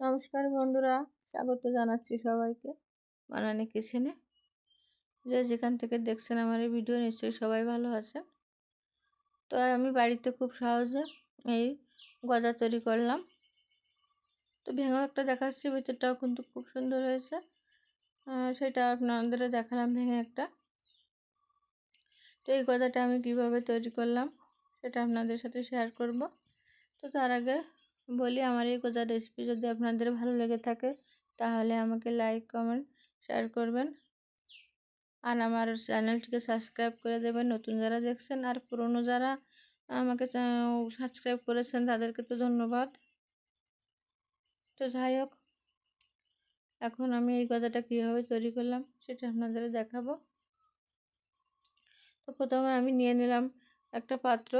নমস্কার বন্ধুরা, স্বাগত জানাচ্ছি সবাইকে বানানি কিচেনে। যে যেখান থেকে দেখছেন আমার এই ভিডিও, নিশ্চয়ই সবাই ভালো আছেন। তো আমি বাড়িতে খুব সহজে এই গজা তৈরি করলাম। তো ভেঙেও একটা দেখাচ্ছি, ভিতরটাও কিন্তু খুব সুন্দর হয়েছে। সেটা আপনাদেরও দেখালাম ভেঙে একটা। তো এই গজাটা আমি কীভাবে তৈরি করলাম, সেটা আপনাদের সাথে শেয়ার করব। তো তার আগে বলি আমার এই গোজার রেসিপি যদি আপনাদের ভালো লেগে থাকে, তাহলে আমাকে লাইক কমেন্ট শেয়ার করবেন। আর আমার চ্যানেলটিকে সাবস্ক্রাইব করে দেবেন। নতুন যারা দেখছেন আর পুরনো যারা আমাকে সাবস্ক্রাইব করেছেন, তাদেরকে তো ধন্যবাদ। তো যাই হোক, এখন আমি এই গজাটা কীভাবে তৈরি করলাম সেটা আপনাদের দেখাবো। তো প্রথমে আমি নিয়ে নিলাম একটা পাত্র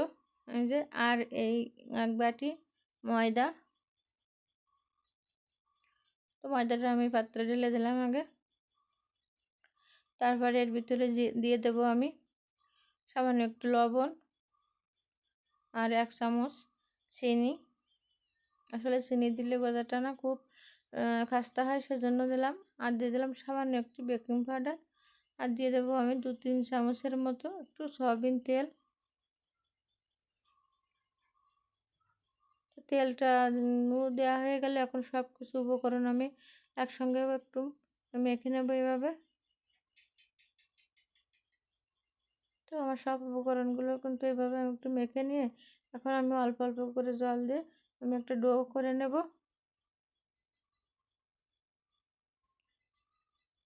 যে, আর এই এক বাটি ময়দা। তো ময়দাটা আমি পাত্রে ঢেলে দিলাম আগে। তারপরে এর ভিতরে দিয়ে দেবো আমি সামান্য একটু লবণ আর এক চামচ চিনি। আসলে চিনি দিলে গজাটা না খুব খাস্তা হয় সেজন্য দিলাম। আর দিয়ে দিলাম সামান্য একটু বেকিং পাউডার। আর দিয়ে দেবো আমি দু তিন চামচের মতো একটু সয়াবিন তেল। তেলটা দেওয়া হয়ে গেলে এখন সব কিছু উপকরণ আমি একসঙ্গে একটু মেখে নেব এইভাবে তো আমার সব উপকরণগুলো কিন্তু এইভাবে আমি একটু মেখে নিয়ে এখন আমি অল্প অল্প করে জল দিয়ে আমি একটা ডো করে নেব।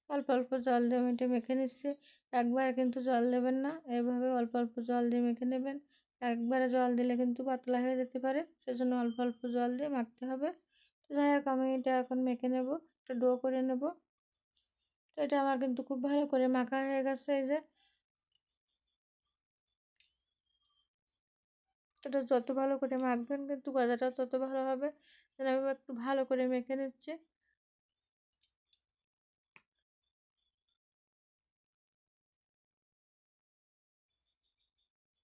অল্প অল্প জল দিয়ে আমি এটা মেখে নিচ্ছি। একবার কিন্তু জল দেবেন না। এইভাবে অল্প অল্প জল দিয়ে মেখে নেবেন। একবারে জল দিলে কিন্তু পাতলা হয়ে যেতে পারে। সেজন্য অল্প অল্প জল দিয়ে মাখতে হবে। তো যাই হোক, আমি এটা এখন মেখে নেব, একটা ডো করে নেব। তো এটা আমার কিন্তু খুব ভালো করে মাখা হয়ে গেছে এই যে। এটা যত ভালো করে মাখবেন কিন্তু গজাটা তত ভালো হবে। আমি একটু ভালো করে মেখে নিচ্ছি।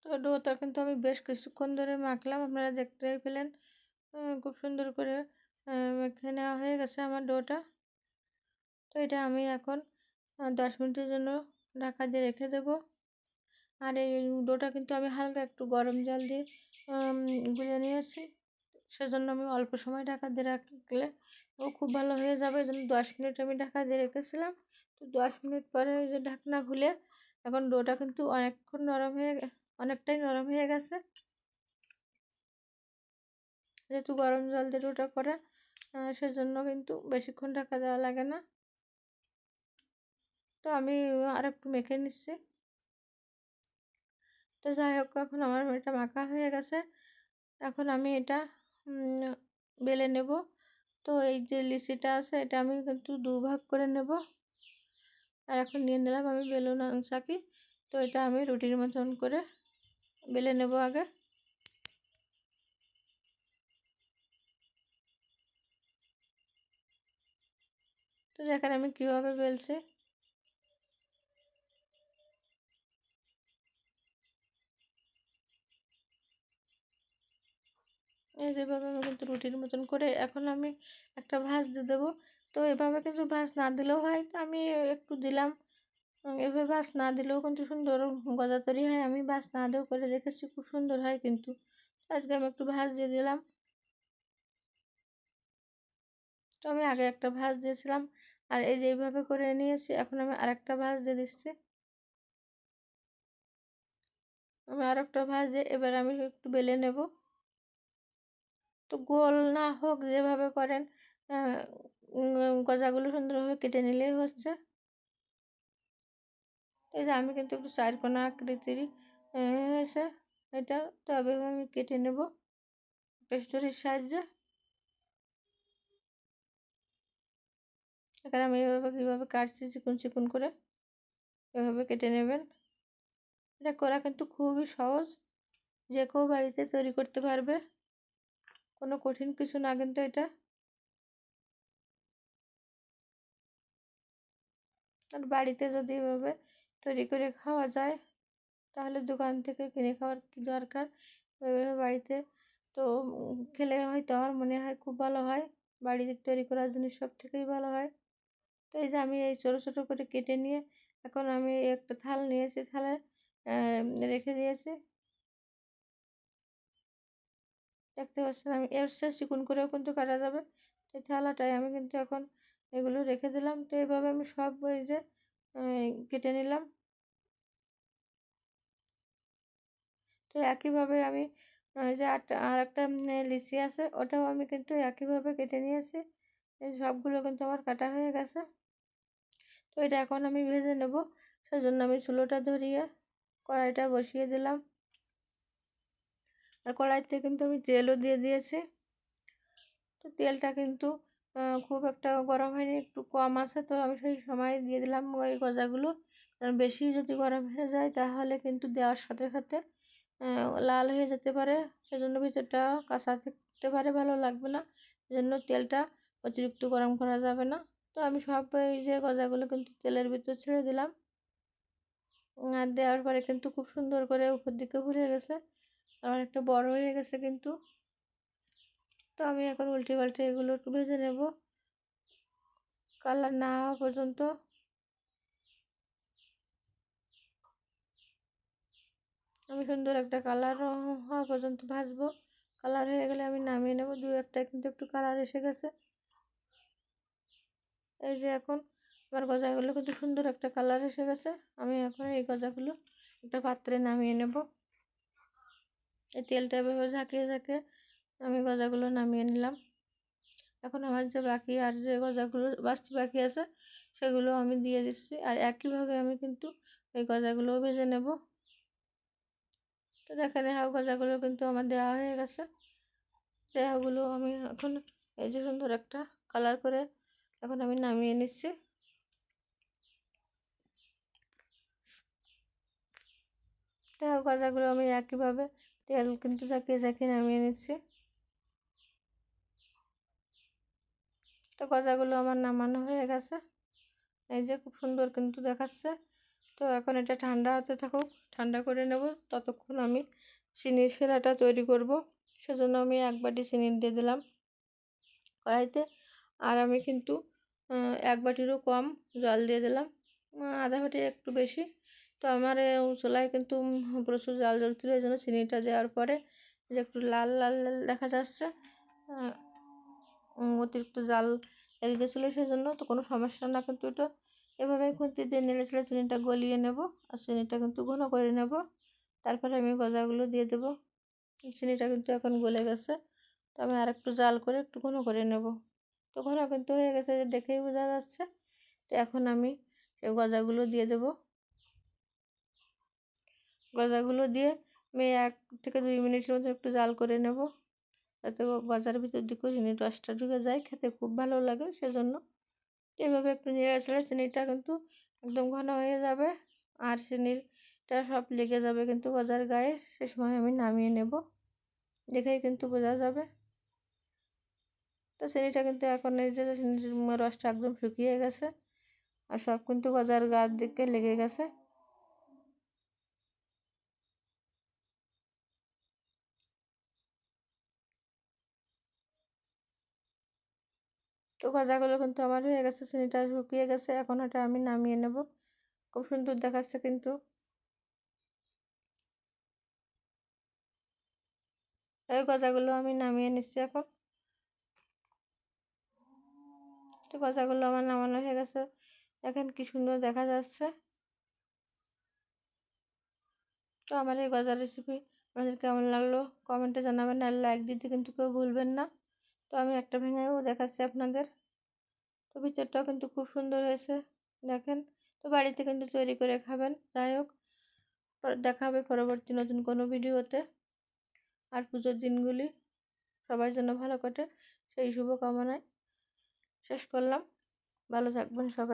তো ডোটা কিন্তু আমি বেশ কিছুক্ষণ ধরে মাখলাম, আপনারা দেখতেই পেলেন। খুব সুন্দর করে মেখে নেওয়া হয়ে গেছে আমার ডোটা। তো এটা আমি এখন দশ মিনিটের জন্য ঢাকা দিয়ে রেখে দেব। আর এই ডোটা কিন্তু আমি হালকা একটু গরম জল দিয়ে গুলে নিয়েছি। সেজন্য আমি অল্প সময় ঢাকা দিয়ে রাখলে ও খুব ভালো হয়ে যাবে। এই জন্য দশ মিনিট আমি ঢাকা দিয়ে রেখেছিলাম। তো দশ মিনিট পরে ওই যে ঢাকনা খুলে এখন ডোটা কিন্তু অনেকক্ষণ নরম হয়ে অনেকটাই নরম হয়ে গেছে। যেহেতু গরম জল দিয়ে ওটা করা সেজন্য কিন্তু বেশিক্ষণ ঢাকা দেওয়া লাগে না। তো আমি আর একটু মেখে নিচ্ছি। তো যাই হোক, এখন আমার এটা মাখা হয়ে গেছে। এখন আমি এটা বেলে নেব। তো এই যে লিচিটা আছে, এটা আমি কিন্তু দুভাগ করে নেব। আর এখন নিয়ে নিলাম আমি বেলুন চাকি তো এটা আমি রুটির মতন করে বেলে নেব আগে। তো দেখেন আমি কীভাবে বেলছি। এই যেভাবে আমি কিন্তু রুটির মতন করে এখন আমি একটা ভাজ দিয়ে দেবো। তো এভাবে কিন্তু ভাজ না দিলেও হয়। আমি একটু দিলাম। এভাবে বাস না দিলেও কিন্তু সুন্দর গজা তৈরি হয়। আমি বাস না দিয়েও করে দেখেছি, খুব সুন্দর হয় কিন্তু। আজকে আমি একটু ভাজ দিয়ে দিলাম। তো আমি আগে একটা ভাজ দিয়েছিলাম আর এই যে এইভাবে করে নিয়েছি, এখন আমি আরেকটা ভাজ দিয়ে দিচ্ছি। আমি আর একটা ভাজে এবার আমি একটু বেলে নেব। তো গোল না হোক যেভাবে করেন গজাগুলো সুন্দরভাবে কেটে নিলেই হচ্ছে। এই যে আমি কিন্তু একটু চারকোনা আকৃতির হয়েছে এটা তবে আমি কেটে নেব পেস্টরির সাহায্যে। এখানে আমি এভাবে কীভাবে কাটছি, চিকুন চিকুন করে এভাবে কেটে নেবেন। এটা করা কিন্তু খুবই সহজ, যে কেউ বাড়িতে তৈরি করতে পারবে। কোনো কঠিন কিছু না কিন্তু এটা। আর বাড়িতে যদি এভাবে তৈরি করে খাওয়া যায়। তাহলে দোকান থেকে কিনে খাওয়ার কী দরকার? এভাবে বাড়িতে তো খেলে হয়তো আমার মনে হয় খুব ভালো হয়। বাড়িতে তৈরি করা জিনিস সব থেকেই ভালো হয়। তো এই যে আমি এই ছোটো ছোটো করে কেটে নিয়ে এখন আমি একটা থাল নিয়েছি থালে রেখে দিয়েছি। দেখতে পাচ্ছেন আমি এর সে চিকুন করেও কিন্তু কাটা যাবে। এই থালাটায় আমি কিন্তু এখন এগুলো রেখে দিলাম। তো এইভাবে আমি সব এই যে কেটে নিলাম। তো একইভাবে আমি যে আর একটা লিচি আছে, ওটাও আমি কিন্তু একইভাবে কেটে নিয়েছি। এই সবগুলো কিন্তু আমার কাটা হয়ে গেছে। তো এটা এখন আমি ভেজে নেব। সেজন্য আমি চুলোটা ধরিয়ে কড়াইটা বসিয়ে দিলাম। আর কড়াইতে কিন্তু আমি তেলও দিয়ে দিয়েছি। তো তেলটা কিন্তু খুব একটা গরম হয়নি, একটু কম আছে। তো আমি সেই সময় দিয়ে দিলাম ওই গজাগুলো। কারণ বেশি যদি গরম হয়ে যায়, তাহলে কিন্তু দেওয়ার সাথে সাথে লাল হয়ে যেতে পারে, সেজন্য ভিতরটা কাঁচা থাকতে পারে, ভালো লাগবে না। সেজন্য তেলটা অতিরিক্ত গরম করা যাবে না। তো আমি সব এই যে গজাগুলো কিন্তু তেলের ভিতর ছেড়ে দিলাম। আর দেওয়ার পরে কিন্তু খুব সুন্দর করে উপর দিকে ভুলে গেছে। আর একটা বড় হয়ে গেছে কিন্তু। তো আমি এখন উল্টে পাল্টে এগুলো একটু ভেজে নেব। কালার না হওয়া পর্যন্ত আমি সুন্দর একটা কালার হওয়া পর্যন্ত ভাজবো কালার হয়ে গেলে আমি নামিয়ে নেব, দু একটা কিন্তু একটু কালার এসে গেছে। এই যে এখন আমার গজাগুলো কিন্তু সুন্দর একটা কালার এসে গেছে। আমি এখন এই গজাগুলো একটা পাত্রে নামিয়ে নেব। এই তেলটা এভাবে ঝাঁকিয়ে ঝাঁকিয়ে আমি গজাগুলো নামিয়ে নিলাম। এখন আমার যে বাকি আর যে গজাগুলো বাস্তি বাকি আছে, সেগুলো আমি দিয়ে দিচ্ছি। আর একইভাবে আমি কিন্তু এই গজাগুলোও ভেজে নেব। তো দেখেন হাউ গজাগুলো কিন্তু আমার দেওয়া হয়ে গেছে। দেহাগুলো আমি এখন, এই যে সুন্দর একটা কালার করে এখন আমি নামিয়ে নিচ্ছি। দেহ গজাগুলো আমি একইভাবে তেল কিন্তু চাকিয়ে চাকিয়ে নামিয়ে নিচ্ছি। তো গজাগুলো আমার নামানো হয়ে গেছে। এই যে খুব সুন্দর কিন্তু দেখাচ্ছে। তো এখন এটা ঠান্ডা হতে থাকুক, ঠান্ডা করে নেব। ততক্ষণ আমি চিনির সেরাটা তৈরি করব। সেজন্য আমি এক বাটি চিনি দিয়ে দিলাম কড়াইতে। আর আমি কিন্তু এক বাটিরও কম জল দিয়ে দিলাম। আধা বাটির একটু বেশি। তো আমার চুলায় কিন্তু প্রচুর জাল জ্বলছিল, এই জন্য চিনিটা দেওয়ার পরে যে একটু লাল লাল দেখা যাচ্ছে অতিরিক্ত জাল লেগে গেছিল সেই জন্য তো কোনো সমস্যা না কিন্তু এটা। এভাবে খুঁতি দিয়ে নেড়ে ছেড়ে চিনিটা গলিয়ে নেব আর চিনিটা কিন্তু ঘন করে নেব। তারপরে আমি গজাগুলো দিয়ে দেবো। চিনিটা কিন্তু এখন গলে গেছে। তো আমি আর একটু জাল করে একটু ঘন করে নেব। তো ঘন কিন্তু হয়ে গেছে যে দেখেই বোঝা যাচ্ছে। তো এখন আমি সেই গজাগুলো দিয়ে দেব। গজাগুলো দিয়ে আমি এক থেকে দুই মিনিটের মধ্যে একটু জাল করে নেব। যাতে গজার ভিতর দিকেও চিনি রসটা ঢুকে যায়। খেতে খুব ভালো লাগে সেজন্য। এভাবে একটু নেড়ে ছেড়ে চিনিটা কিন্তু একদম ঘন হয়ে যাবে। আর চিনিটা সব লেগে যাবে কিন্তু গজার গায়ে। সে সময় আমি নামিয়ে নেব। দেখেই কিন্তু বোঝা যাবে। তো চিনিটা কিন্তু এখন এই যে রসটা একদম শুকিয়ে গেছে। আর সব কিন্তু গজার গার দিকে লেগে গেছে। তো গজাগুলো কিন্তু আমার হয়ে গেছে, চিনিটা শুকিয়ে গেছে, এখন এটা আমি নামিয়ে নেব। খুব সুন্দর দেখাচ্ছে কিন্তু। এই গজাগুলো আমি নামিয়ে নিচ্ছি এখন। তো গজাগুলো আমার নামানো হয়ে গেছে। দেখেন কি সুন্দর দেখা যাচ্ছে। তো আমার এই গজার রেসিপি আপনাদের কেমন লাগল? কমেন্টে জানাবেন আর লাইক দিতে কিন্তু কেউ ভুলবেন না। তো আমি একটা ভেঙেও দেখাচ্ছি আপনাদের। তো ভিতরটাও কিন্তু খুব সুন্দর হয়েছে, দেখেন। তো বাড়িতে কিন্তু তৈরি করে খাবেন, যাই হোক। দেখা হবে পরবর্তী নতুন কোনো ভিডিওতে। আর পুজোর দিনগুলি সবার জন্য ভালো কাটে, সেই শুভকামনায় শেষ করলাম। ভালো থাকবেন সবাই।